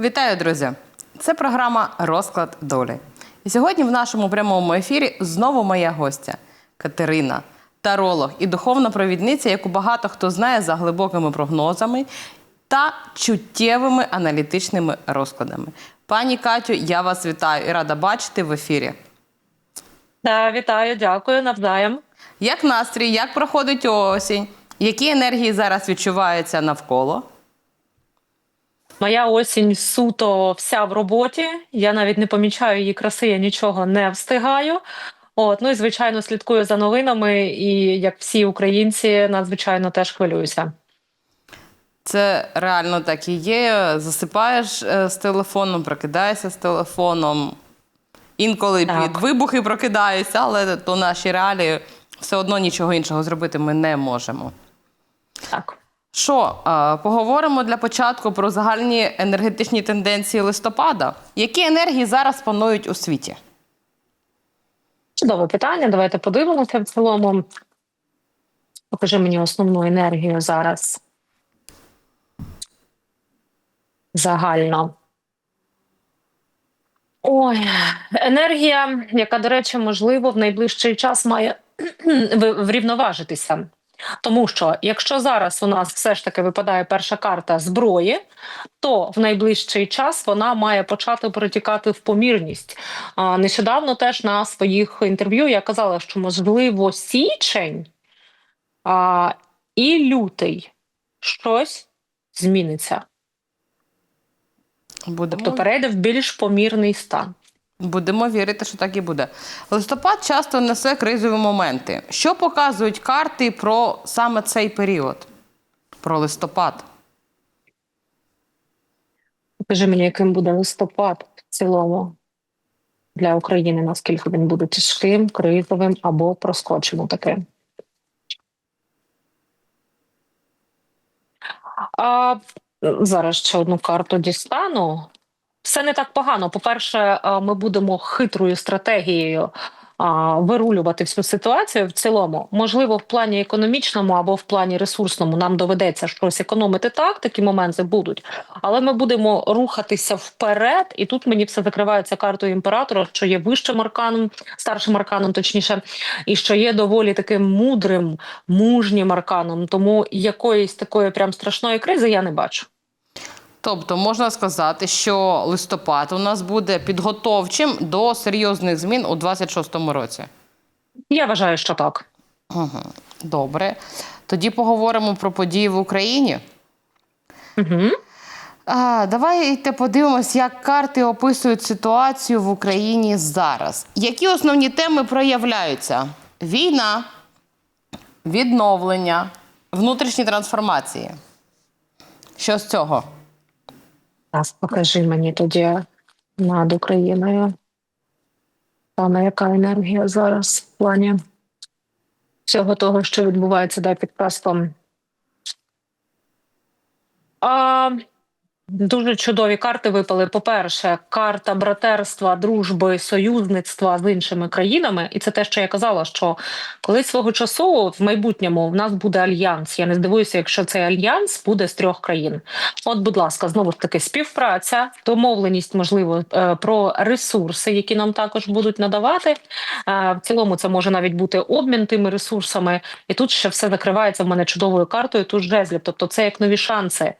Вітаю, друзі! Це програма Розклад долі. І сьогодні в нашому прямому ефірі знову моя гостя Катерина, таролог і духовна провідниця, яку багато хто знає за глибокими прогнозами та чуттєвими аналітичними розкладами. Пані Катю, я вас вітаю і рада бачити в ефірі. Да, вітаю, дякую, навзаєм. Як настрій, як проходить осінь? Які енергії зараз відчуваються навколо? Моя осінь суто вся в роботі. Я навіть не помічаю її краси, я нічого не встигаю. От, ну і звичайно, слідкую за новинами, і як всі українці, надзвичайно теж хвилююся. Це реально так і є. Засипаєш е, з телефоном, прокидаєшся з телефоном. Інколи Так. під вибухи прокидаєшся, але то наші реалії все одно нічого іншого зробити ми не можемо. Так. Що, поговоримо для початку про загальні енергетичні тенденції листопада. Які енергії зараз панують у світі? Чудове питання. Давайте подивимося в цілому. Покажи мені основну енергію зараз. Загально. Ой, енергія, яка, до речі, можливо, в найближчий час має врівноважитися. Тому що якщо зараз у нас все ж таки випадає перша карта зброї, то в найближчий час вона має почати перетікати в помірність. А, Нещодавно теж на своїх інтерв'ю я казала, що можливо січень а, і лютий щось зміниться, Будемо, тобто перейде в більш помірний стан. Будемо вірити, що так і буде. Листопад часто несе кризові моменти. Що показують карти про саме цей період? Про листопад? Покажи мені, яким буде листопад в цілому для України, наскільки він буде тяжким, кризовим або проскочимо таким. А, зараз ще одну карту дістану. Все не так погано. По-перше, ми будемо хитрою стратегією вирулювати всю ситуацію в цілому. Можливо, в плані економічному або в плані ресурсному нам доведеться щось економити так, такі моменти будуть. Але ми будемо рухатися вперед, і тут мені все закривається картою імператора, що є вищим арканом, старшим арканом, точніше, і що є доволі таким мудрим, мужнім арканом. Тому якоїсь такої прям страшної кризи я не бачу. Тобто можна сказати, що листопад у нас буде підготовчим до серйозних змін у 26-му році. Я вважаю, що так. Угу. Добре. Тоді поговоримо про події в Україні. Угу. А, давайте подивимось, як карти описують ситуацію в Україні зараз. Які основні теми проявляються? Війна, відновлення, внутрішні трансформації. Що з цього? Раз покажи мені тоді над Україною. Саме яка енергія зараз в плані всього того, що відбувається да, під. А, дуже чудові карти випали. По-перше, карта братерства, дружби, союзництва з іншими країнами. І це те, що я казала, що колись свого часу в майбутньому в нас буде альянс. Я не здивуюся, якщо цей альянс буде з трьох країн. От, будь ласка, знову ж таки, співпраця, домовленість, можливо, е, про ресурси, які нам також будуть надавати. Е, В цілому, це може навіть бути обмін тими ресурсами. І тут ще все закривається в мене чудовою картою. Тут жезлів. Тобто, це як нові шанси,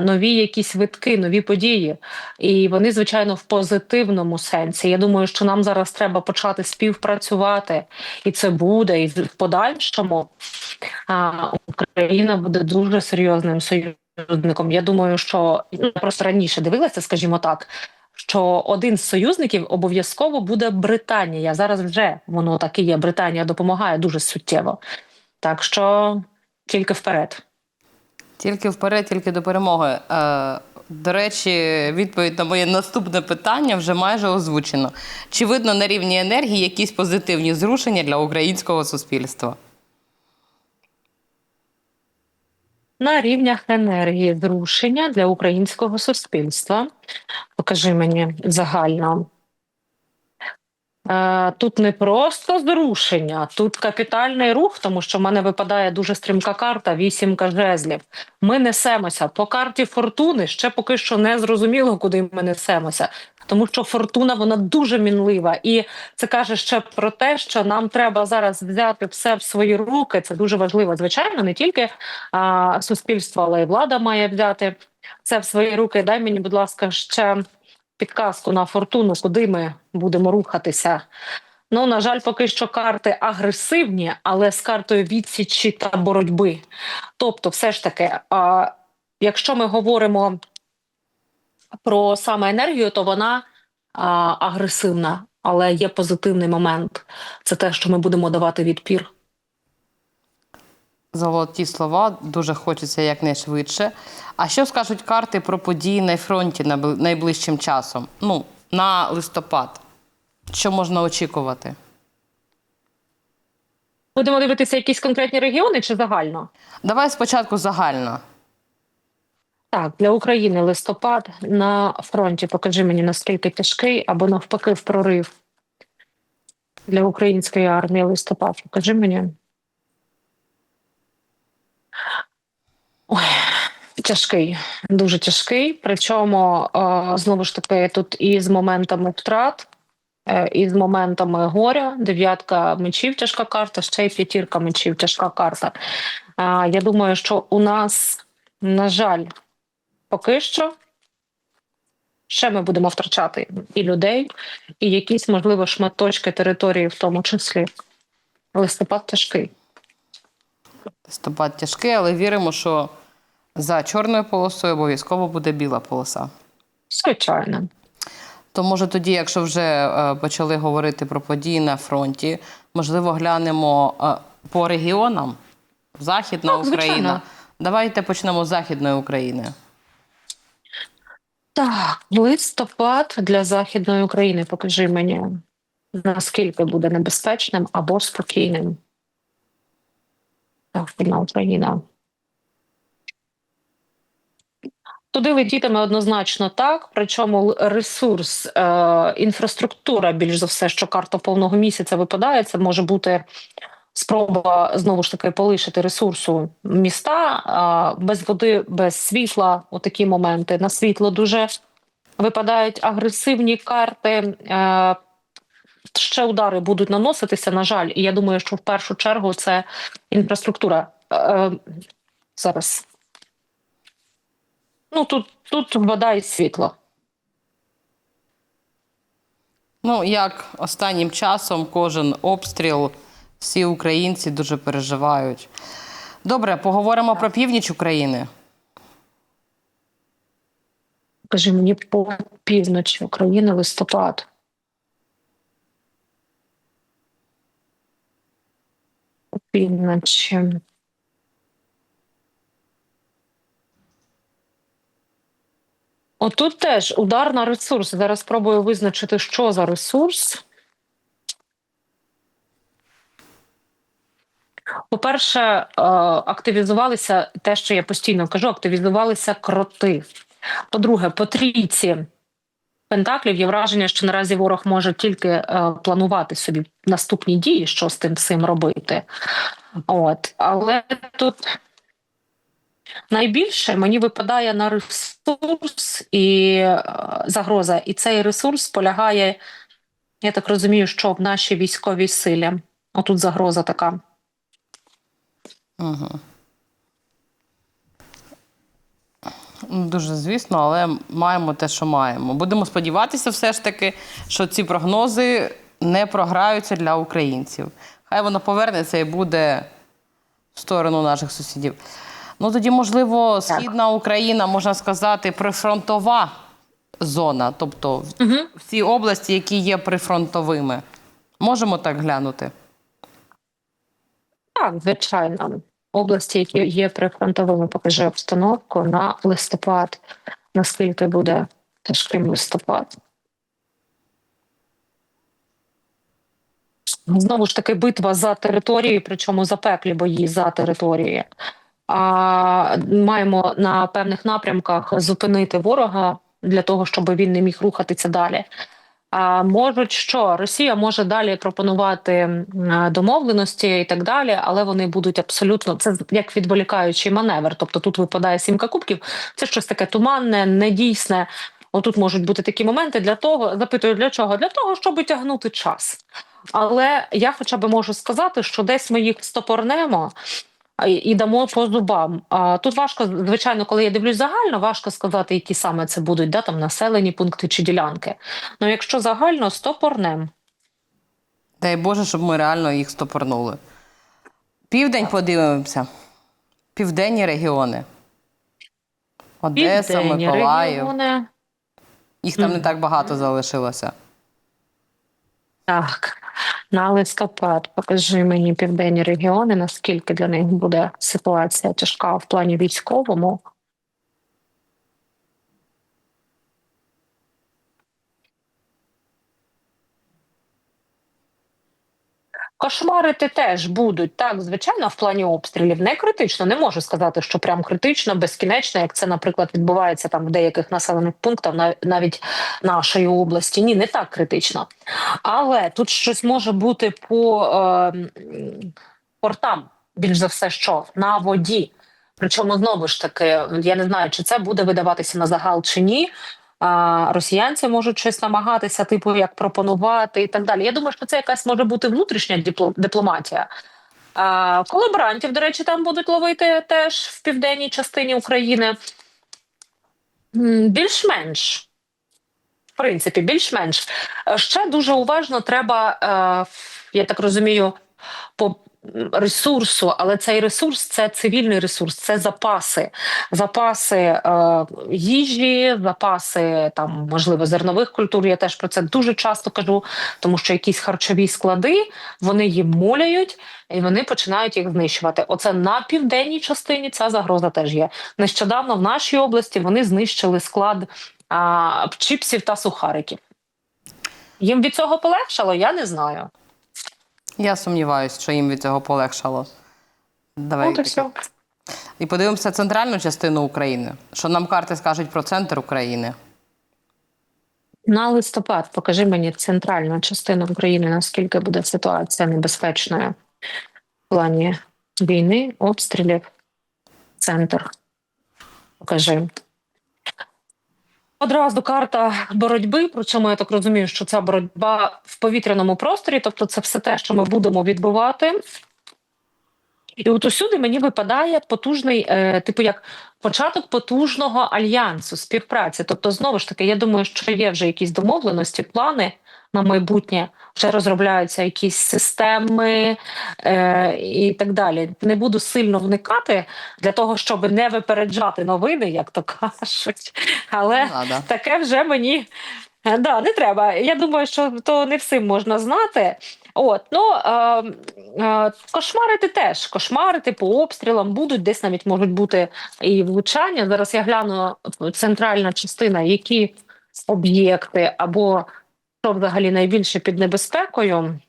нові якісь витки, нові події. І вони, звичайно, в позитивному сенсі. Я думаю, що нам зараз треба почати співпрацювати, і це буде. І в подальшому а, Україна буде дуже серйозним союзником. Я думаю, що ну, я просто раніше дивилася, скажімо так. Що один з союзників обов'язково буде Британія. Зараз вже воно так і є. Британія допомагає дуже суттєво. Так що тільки вперед. Тільки вперед, тільки до перемоги. Е, до речі, відповідь на моє наступне питання вже майже озвучено. Чи видно на рівні енергії якісь позитивні зрушення для українського суспільства? на рівнях енергії зрушення для українського суспільства. Покажи мені загально. Е, Тут не просто зрушення, тут капітальний рух, тому що в мене випадає дуже стрімка карта, вісімка жезлів. Ми несемося по карті фортуни. Ще поки що не зрозуміло, куди ми несемося, тому що фортуна вона дуже мінлива, і це каже ще про те, що нам треба зараз взяти все в свої руки. Це дуже важливо. Звичайно, не тільки а, суспільство, але й влада має взяти це в свої руки. Дай мені, будь ласка, ще підказку на фортуну, куди ми будемо рухатися. Ну, на жаль, поки що карти агресивні, але з картою відсічі та боротьби. Тобто, все ж таки, а, якщо ми говоримо про саме енергію, то вона а, агресивна, але є позитивний момент. Це те, що ми будемо давати відпір. Золоті слова, дуже хочеться якнайшвидше. А що скажуть карти про події на фронті найближчим часом? Ну, на листопад. Що можна очікувати? Будемо дивитися якісь конкретні регіони чи загально? Давай спочатку загально. Так, для України листопад на фронті. Покажи мені наскільки тяжкий або навпаки в прорив для української армії листопад. Покажи мені. Ой, тяжкий, дуже тяжкий. Причому е, знову ж таки тут і з моментами втрат, е, і з моментами горя. Дев'ятка мечів тяжка карта, ще й п'ятірка мечів тяжка карта. Е, я думаю, що у нас, на жаль, поки що ще ми будемо втрачати і людей, і якісь, можливо, шматочки території, в тому числі. Листопад тяжкий. Листопад тяжкий, але віримо, що за чорною полосою обов'язково буде біла полоса. Звичайно. То може тоді, якщо вже е, почали говорити про події на фронті, можливо, глянемо е, по регіонам. Західна Так, звичайно. Україна. Давайте почнемо з Західної України. Так, листопад для Західної України. Покажи мені, наскільки буде небезпечним або спокійним. Західна Україна. Туди летітиме однозначно так. Причому ресурс, е, інфраструктура, більш за все, що карта повного місяця випадає. Це може бути спроба знову ж таки полишити ресурсу міста а, без води, без світла. Отакі моменти. На світло дуже випадають агресивні карти. Е, ще удари будуть наноситися, на жаль, і я думаю, що в першу чергу це інфраструктура. Е, зараз. Ну, тут, тут вода і світло. Ну, як останнім часом кожен обстріл, всі українці дуже переживають. Добре, поговоримо про північ України. Кажи мені по півночі України листопад. По півночі. Отут теж удар на ресурс. Зараз спробую визначити, що за ресурс. По-перше, е, активізувалися те, що я постійно кажу, активізувалися кроти. По-друге, по трійці пентаклів є враження, що наразі ворог може тільки е, планувати собі наступні дії, що з тим всім робити. От, але тут найбільше мені випадає на ресурс і е, загроза. І цей ресурс полягає, я так розумію, що в нашій військовій силі. Отут загроза така. Угу. Ну, Дуже звісно, але маємо те, що маємо. Будемо сподіватися, все ж таки, що ці прогнози не програються для українців. Хай воно повернеться і буде в сторону наших сусідів. Ну тоді, можливо, східна Україна, можна сказати, прифронтова зона, тобто Угу. в ці області, які є прифронтовими. Можемо так глянути. Так, звичайно. Області, які є прифронтовими, покажи обстановку на листопад. Наскільки буде тяжким листопад? Знову ж таки, битва за території, причому запеклі бої за території. А маємо на певних напрямках зупинити ворога для того, щоб він не міг рухатися далі. А можуть що Росія може далі пропонувати е, домовленості і так далі, але вони будуть абсолютно це як відволікаючий маневр. Тобто тут випадає сімка кубків. Це щось таке туманне, недійсне. Отут можуть бути такі моменти для того, запитую для чого? Для того, щоб тягнути час. Але я хоча б можу сказати, що десь ми їх стопорнемо і- дамо по зубам. А тут важко, звичайно, коли я дивлюсь загально, важко сказати, які саме це будуть, да, там населені пункти чи ділянки. Ну, якщо загально, стопорнем. Дай Боже, щоб ми реально їх стопорнули. Південь подивимося. Південні регіони. Одеса, Південні Миколаїв. регіони. Їх там не так багато залишилося. Так, на листопад покажи мені південні регіони, наскільки для них буде ситуація тяжка в плані військовому. Кошмарити теж будуть так, звичайно, в плані обстрілів. Не критично, не можу сказати, що прям критично, безкінечно, як це, наприклад, відбувається там в деяких населених пунктах, нав- навіть нашої області. Ні, не так критично. Але тут щось може бути по е, портам, більш за все, що на воді. Причому знову ж таки, я не знаю, чи це буде видаватися на загал чи ні. Росіянці можуть щось намагатися, типу, як пропонувати і так далі. Я думаю, що це якась може бути внутрішня дипломатія. А, колаборантів, до речі, там будуть ловити теж в південній частині України. Більш-менш в принципі, більш-менш. Е, Ще дуже уважно треба, е, я так розумію, ресурсу, але цей ресурс це цивільний ресурс, це запаси, запаси е, їжі, запаси там, можливо, зернових культур. Я теж про це дуже часто кажу, тому що якісь харчові склади вони їм моляють і вони починають їх знищувати. Оце на південній частині ця загроза теж є. Нещодавно в нашій області вони знищили склад а, чіпсів та сухариків. Їм від цього полегшало, я не знаю. Я сумніваюся, що їм від цього полегшало. Давай. От і все. І подивимося центральну частину України. Що нам карти скажуть про центр України? На листопад покажи мені центральну частину України, наскільки буде ситуація небезпечною в плані війни, обстрілів, центр. Покажи. Одразу карта боротьби, причому я так розумію, що ця боротьба в повітряному просторі, тобто це все те, що ми будемо відбувати. І от усюди мені випадає потужний, е, типу, як початок потужного альянсу, співпраці. Тобто, знову ж таки, я думаю, що є вже якісь домовленості, плани на майбутнє, вже розробляються якісь системи е, і так далі. Не буду сильно вникати для того, щоб не випереджати новини, як то кажуть. Але Не надо. таке вже мені е, да, не треба. Я думаю, що то не всім можна знати. От, ну е, е, кошмарити теж. Кошмарити по обстрілам будуть, десь навіть можуть бути і влучання. Зараз я гляну е, центральна частина, які об'єкти або що взагалі найбільше під небезпекою.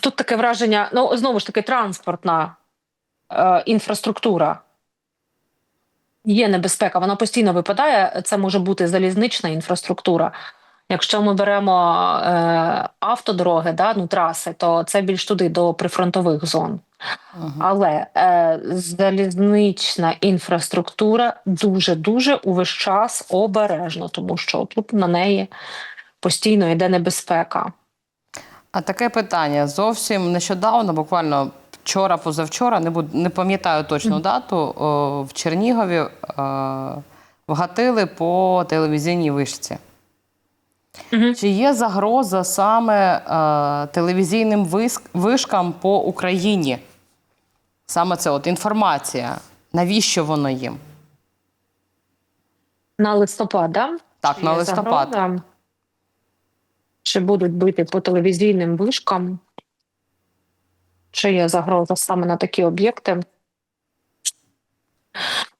Тут таке враження, ну знову ж таки, транспортна е, інфраструктура. Є небезпека, вона постійно випадає. Це може бути залізнична інфраструктура. Якщо ми беремо е, автодороги, да, ну, траси, то це більш туди до прифронтових зон. Мгм. Але е, залізнична інфраструктура дуже дуже увесь час обережно, тому що тут на неї постійно йде небезпека. А таке питання. Зовсім нещодавно, буквально вчора, позавчора, не, буд- не пам'ятаю точну дату, о, в Чернігові е, вгатили по телевізійній вишці. Чи є загроза саме е, телевізійним виск- вишкам по Україні? Саме це от інформація. Навіщо воно їм? На листопад, да? Так, Чи на листопад. загроза? Чи будуть бити по телевізійним вишкам? Чи є загроза саме на такі об'єкти?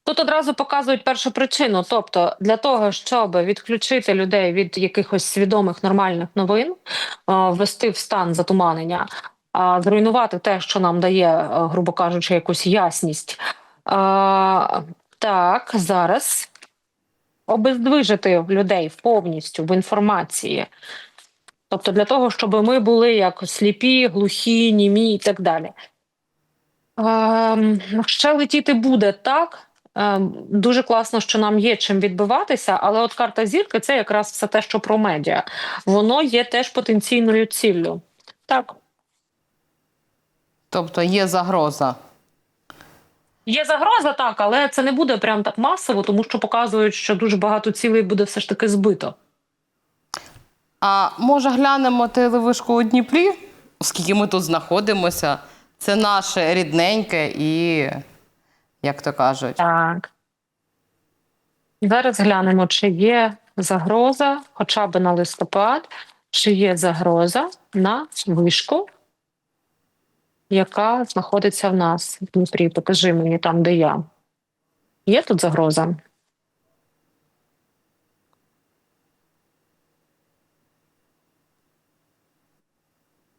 Тут одразу показують першу причину. Тобто, для того, щоб відключити людей від якихось свідомих нормальних новин, е, ввести в стан затуманення, зруйнувати те, що нам дає, е, грубо кажучи, якусь ясність. е, Так, зараз обездвижити людей повністю в інформації. Тобто для того, щоб ми були як сліпі, глухі, німі і так далі. Ем, ще летіти буде так. Ем, дуже класно, що нам є чим відбиватися, але от карта зірки це якраз все те, що про медіа. Воно є теж потенційною ціллю. Так. Тобто є загроза. Є загроза, так, але це не буде прям так масово, тому що показують, що дуже багато цілей буде все ж таки збито. А може глянемо телевишку у Дніпрі, оскільки ми тут знаходимося. Це наше рідненьке і, як то кажуть, Так. Зараз глянемо, чи є загроза, хоча б на листопад, чи є загроза на вишку, яка знаходиться в нас в Дніпрі. Покажи мені там, де я. Є тут загроза?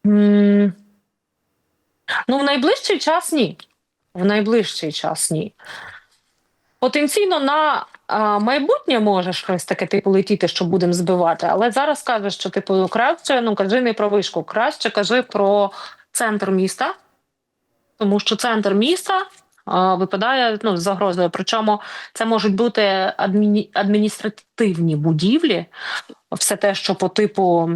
Ну, в найближчий час ні. В найближчий час ні. Потенційно на а, майбутнє може щось таке типу летіти, що будемо збивати, але зараз кажеш, що типу краще, ну кажи не про вишку, краще кажи про центр міста, тому що центр міста а, випадає ну, з загрозою. Причому це можуть бути адміні... адміністративні будівлі, все те, що по типу.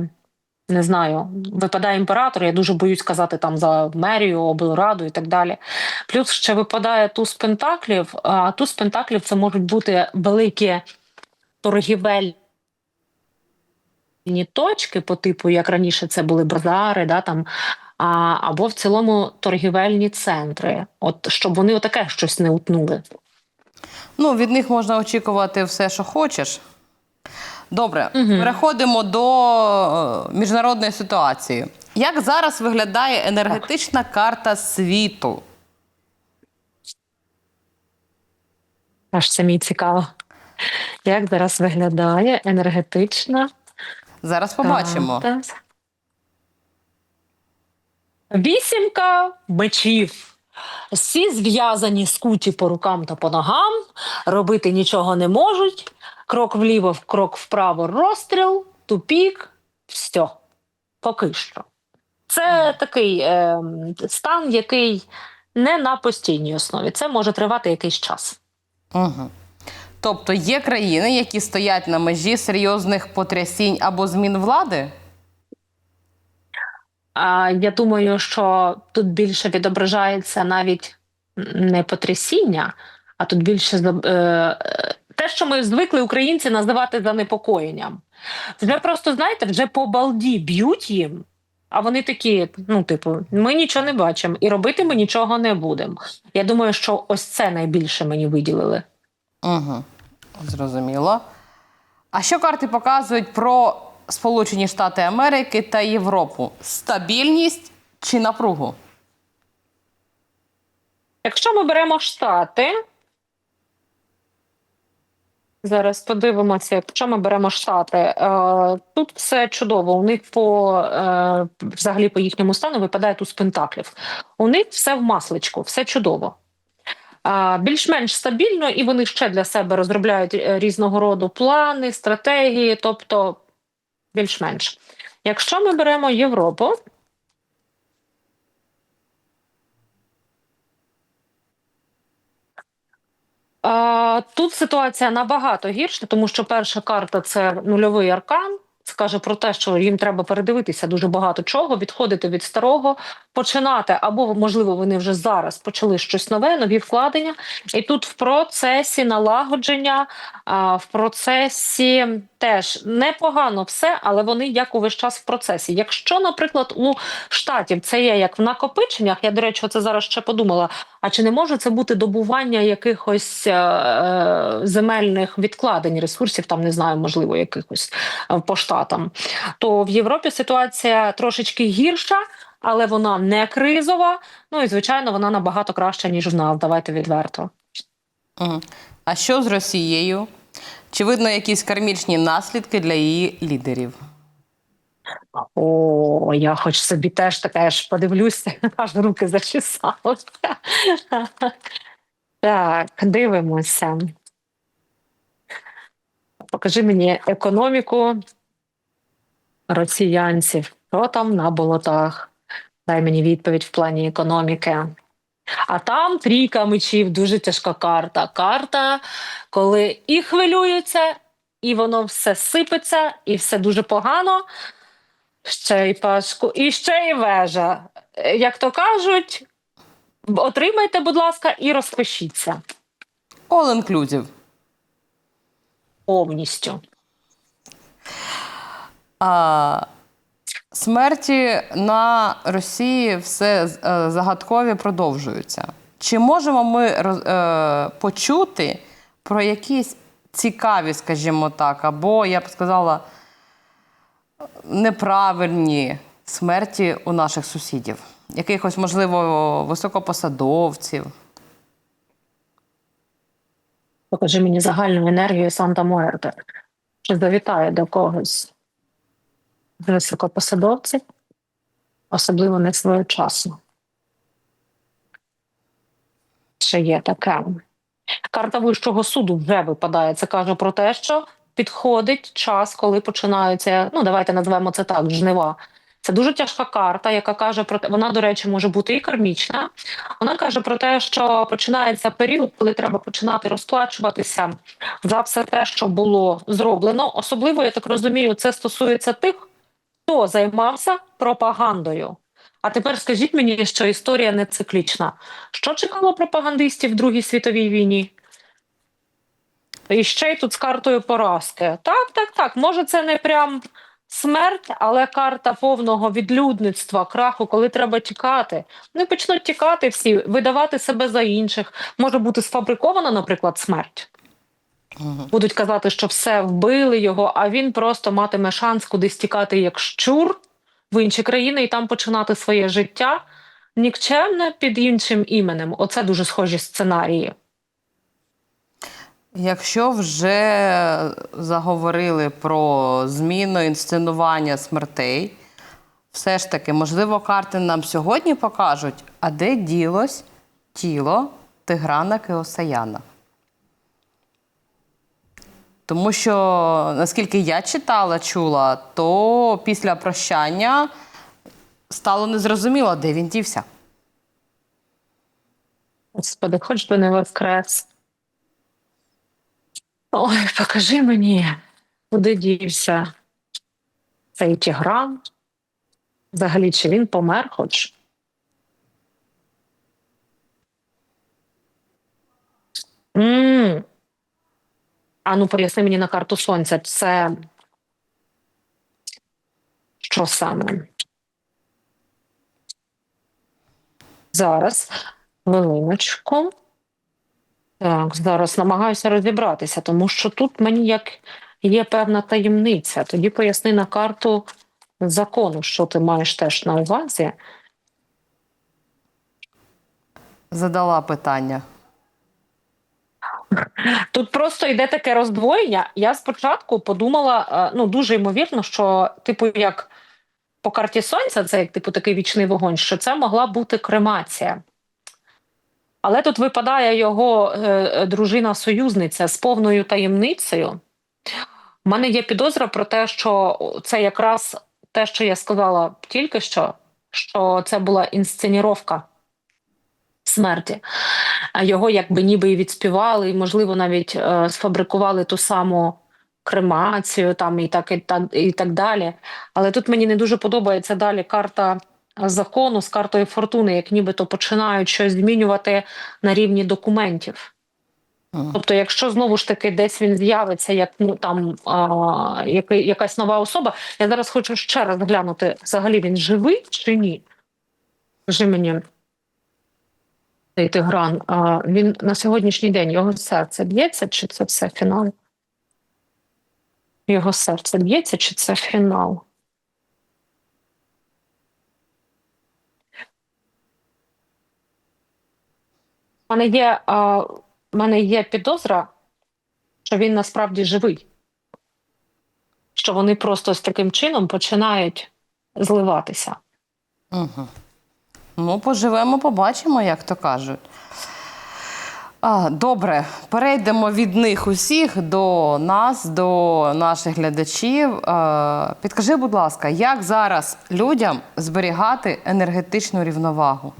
Не знаю, випадає імператор. Я дуже боюсь казати там за мерію, облраду і так далі. Плюс ще випадає туз пентаклів. А туз пентаклів це можуть бути великі торгівельні точки, по типу, як раніше це були базари, да, там, а, або в цілому торгівельні центри. От щоб вони отаке щось не утнули. ну, від них можна очікувати все, що хочеш. Добре, переходимо до е, міжнародної ситуації. Як зараз виглядає енергетична карта світу? Аж самі цікаво. Як зараз виглядає енергетична Зараз побачимо. карта? Вісімка мечів. Всі зв'язані скуті по рукам та по ногам, робити нічого не можуть. Крок вліво, крок вправо, розстріл, тупік, все. Поки що. Це такий е, стан, який не на постійній основі. Це може тривати якийсь час. Угу. Тобто є країни, які стоять на межі серйозних потрясінь або змін влади? А я думаю, що тут більше відображається навіть не потрясіння, а тут більше е, те, що ми звикли українці називати занепокоєнням. Вже просто знаєте, вже по балді б'ють їм. А вони такі, ну, типу, ми нічого не бачимо і робити ми нічого не будемо. Я думаю, що ось це найбільше мені виділили. Угу. Зрозуміло. А що карти показують про Сполучені Штати Америки та Європу? Стабільність чи напругу? Якщо ми беремо Штати, зараз подивимося, якщо ми беремо Штати, е, тут все чудово. У них по е, взагалі по їхньому стану випадає туз пентаклів. У них все в масличку, все чудово. А, більш-менш стабільно, і вони ще для себе розробляють е, різного роду плани, стратегії, тобто більш-менш. Якщо ми беремо Європу, А, тут ситуація набагато гірша, тому що перша карта це нульовий аркан. Це каже про те, що їм треба передивитися дуже багато чого, відходити від старого, починати, або можливо вони вже зараз почали щось нове, нові вкладення. І тут в процесі налагодження, в процесі теж непогано все, але вони як увесь час в процесі. Якщо, наприклад, у штатів це є як в накопиченнях, я до речі, це зараз ще подумала. А чи не може це бути добування якихось е, е, земельних відкладень ресурсів, там не знаю, можливо, якихось е, по штатам? То в Європі ситуація трошечки гірша, але вона не кризова. Ну і звичайно, вона набагато краща, ніж в нас. Давайте відверто. А що з Росією? Чи видно якісь кармічні наслідки для її лідерів? О, я хоч собі теж таке ж подивлюся, аж руки зачесалися. Так, дивимося. Покажи мені економіку росіянців. Що там на болотах? Дай мені відповідь в плані економіки. А там трійка мечів, дуже тяжка карта. Карта, коли і хвилюються, і воно все сипеться, і все дуже погано. Ще й пашку, і ще й вежа. Як то кажуть, отримайте, будь ласка, і розпишіться All inclusive. повністю. А, смерті на Росії все е, загадкові продовжуються. Чи можемо ми е, почути про якісь цікаві, скажімо так, або я б сказала, неправильні смерті у наших сусідів? Якихось, можливо, високопосадовців? Покажи мені загальну енергію Санта Муерте. Чи завітає до когось високопосадовців, особливо не своєчасно. Ще є таке. Карта Вищого суду вже випадає. Це каже про те, що підходить час, коли починаються, ну давайте назвемо це так, жнива. Це дуже тяжка карта, яка каже про те, вона, до речі, може бути і кармічна. Вона каже про те, що починається період, коли треба починати розплачуватися за все те, що було зроблено. Особливо, я так розумію, це стосується тих, хто займався пропагандою. А тепер скажіть мені, що історія не циклічна. Що чекало пропагандистів в Другій світовій війні? І ще й тут з картою поразки. Так, так, так. Може, це не прям смерть, але карта повного відлюдництва, краху, коли треба тікати. Вони почнуть тікати всі, видавати себе за інших. Може бути сфабрикована, наприклад, смерть. Будуть казати, що все вбили його, а він просто матиме шанс кудись тікати як щур в інші країни і там починати своє життя нікчемне під іншим іменем. Оце дуже схожі сценарії. Якщо вже заговорили про зміну інсценування смертей, все ж таки, можливо, карти нам сьогодні покажуть, а де ділось тіло Тиграна Кеосаяна. Тому що, наскільки я читала, чула, то після прощання стало незрозуміло, де він дівся. Господи, хоч би не воскрес. Ой, покажи мені, куди дівся цей тігран. Взагалі, чи він помер хоч? м А ну поясни мені на карту сонця. Це що саме? Зараз. Хвилиночку. Так, зараз намагаюся розібратися, тому що тут мені як є певна таємниця. Тоді поясни на карту закону, що ти маєш теж на увазі. Задала питання. Тут просто йде таке роздвоєння. Я спочатку подумала, е, ну дуже ймовірно, що, типу, як по карті сонця, це як типу такий вічний вогонь, що це могла бути кремація. Але тут випадає його е, дружина-союзниця з повною таємницею. У мене є підозра про те, що це якраз те, що я сказала тільки що, що це була інсценіровка смерті. А Його якби ніби і відспівали, і, можливо, навіть е, сфабрикували ту саму кремацію, там і так, і так, і так далі. Але тут мені не дуже подобається далі карта закону з картою фортуни, як нібито починають щось змінювати на рівні документів. Тобто, якщо знову ж таки десь він з'явиться як ну там а, який, якась нова особа, я зараз хочу ще раз глянути, взагалі він живий чи ні? Скажи мені, цей Тигран, а, він на сьогоднішній день його серце б'ється, чи це все фінал? Його серце б'ється, чи це фінал? У мене є, а, мене є підозра, що він насправді живий. Що вони просто з таким чином починають зливатися. Угу. Ну, поживемо, побачимо, як то кажуть. А, добре, перейдемо від них усіх до нас, до наших глядачів. Е, підкажи, будь ласка, як зараз людям зберігати енергетичну рівновагу?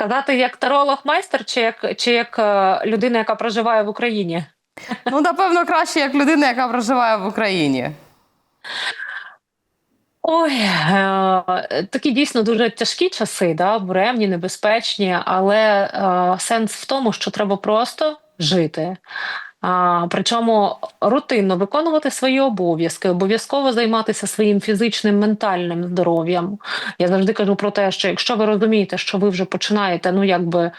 Сказати як таролог майстер, чи як, чи як е, людина, яка проживає в Україні? Ну, напевно, краще як людина, яка проживає в Україні. Ой, е, такі дійсно дуже тяжкі часи, да, буремні, небезпечні, але е, сенс в тому, що треба просто жити. А, причому рутинно виконувати свої обов'язки, обов'язково займатися своїм фізичним ментальним здоров'ям. Я завжди кажу про те, що якщо ви розумієте, що ви вже починаєте, ну якби.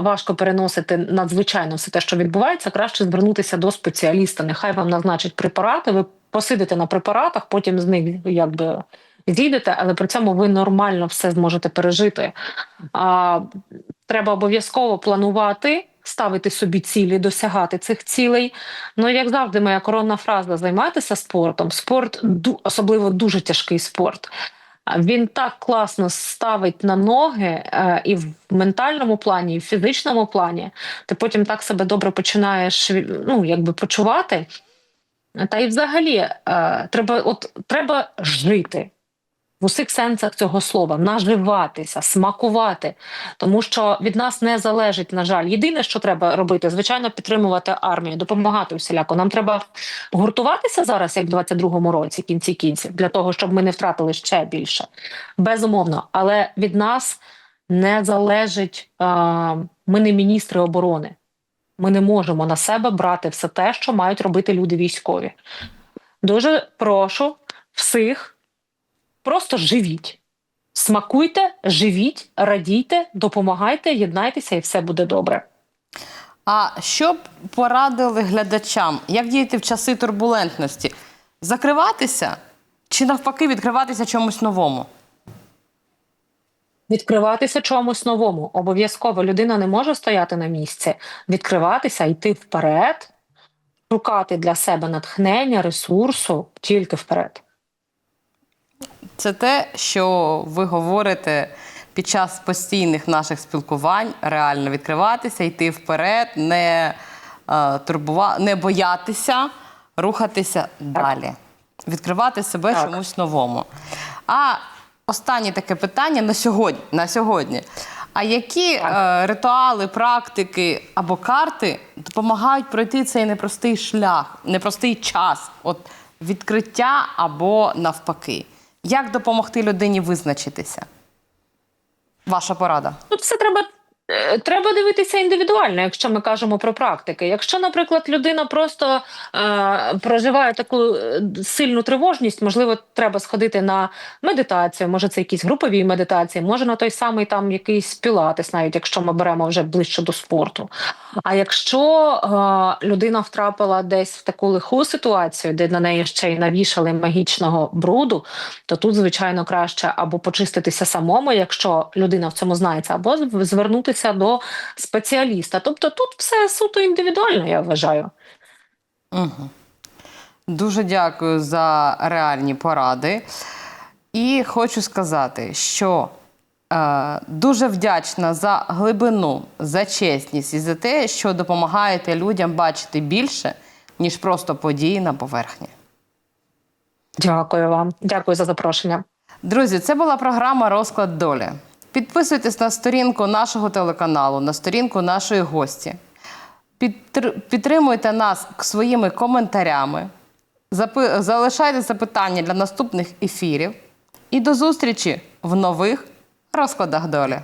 Важко переносити надзвичайно все те, що відбувається, краще звернутися до спеціаліста. Нехай вам назначить препарати. Ви посидите на препаратах, потім з них якби зійдете, але при цьому ви нормально все зможете пережити. А, треба обов'язково планувати, ставити собі цілі, досягати цих цілей. Ну, як завжди, моя коронна фраза займайтеся спортом. Спорт особливо дуже тяжкий спорт. Він так класно ставить на ноги е, і в ментальному плані, і в фізичному плані. Ти потім так себе добре починаєш ну, якби почувати. Та й взагалі е, треба, от, треба жити в усіх сенсах цього слова, наживатися, смакувати, тому що від нас не залежить, на жаль. Єдине, що треба робити, звичайно, підтримувати армію, допомагати всіляко. Нам треба гуртуватися зараз, як в 22-му році, кінці кінців, для того, щоб ми не втратили ще більше. Безумовно, але від нас не залежить. Ми не міністри оборони. Ми не можемо на себе брати все те, що мають робити люди військові. Дуже прошу всіх просто живіть. Смакуйте, живіть, радійте, допомагайте, єднайтеся, і все буде добре. А що б порадили глядачам, як діяти в часи турбулентності? Закриватися чи навпаки відкриватися чомусь новому? Відкриватися чомусь новому. Обов'язково людина не може стояти на місці, відкриватися, йти вперед, шукати для себе натхнення, ресурсу тільки вперед. Це те, що ви говорите під час постійних наших спілкувань, реально відкриватися, йти вперед, не, е, турбува... не боятися, рухатися далі, відкривати себе Так. чомусь новому. А останнє таке питання на сьогодні. На сьогодні. А які е, ритуали, практики або карти допомагають пройти цей непростий шлях, непростий час, от відкриття або навпаки? Як допомогти людині визначитися? Ваша порада. Тут все треба. Е, Треба дивитися індивідуально, якщо ми кажемо про практики. Якщо, наприклад, людина просто е, проживає таку е, сильну тривожність, можливо, треба сходити на медитацію, може це якісь групові медитації, може на той самий там якийсь пілатес, навіть якщо ми беремо вже ближче до спорту. А якщо е, людина втрапила десь в таку лиху ситуацію, де на неї ще й навішали магічного бруду, то тут, звичайно, краще або почиститися самому, якщо людина в цьому знається, або зв- звернутися до спеціаліста. Тобто тут все суто індивідуально, я вважаю. Угу. Дуже дякую за реальні поради. І хочу сказати, що е, дуже вдячна за глибину, за чесність і за те, що допомагаєте людям бачити більше, ніж просто події на поверхні. Дякую вам, дякую за запрошення. Друзі, це була програма Розклад долі. Підписуйтесь на сторінку нашого телеканалу, на сторінку нашої гості. Підтримуйте нас своїми коментарями. Залишайте запитання для наступних ефірів. І до зустрічі в нових розкладах долі.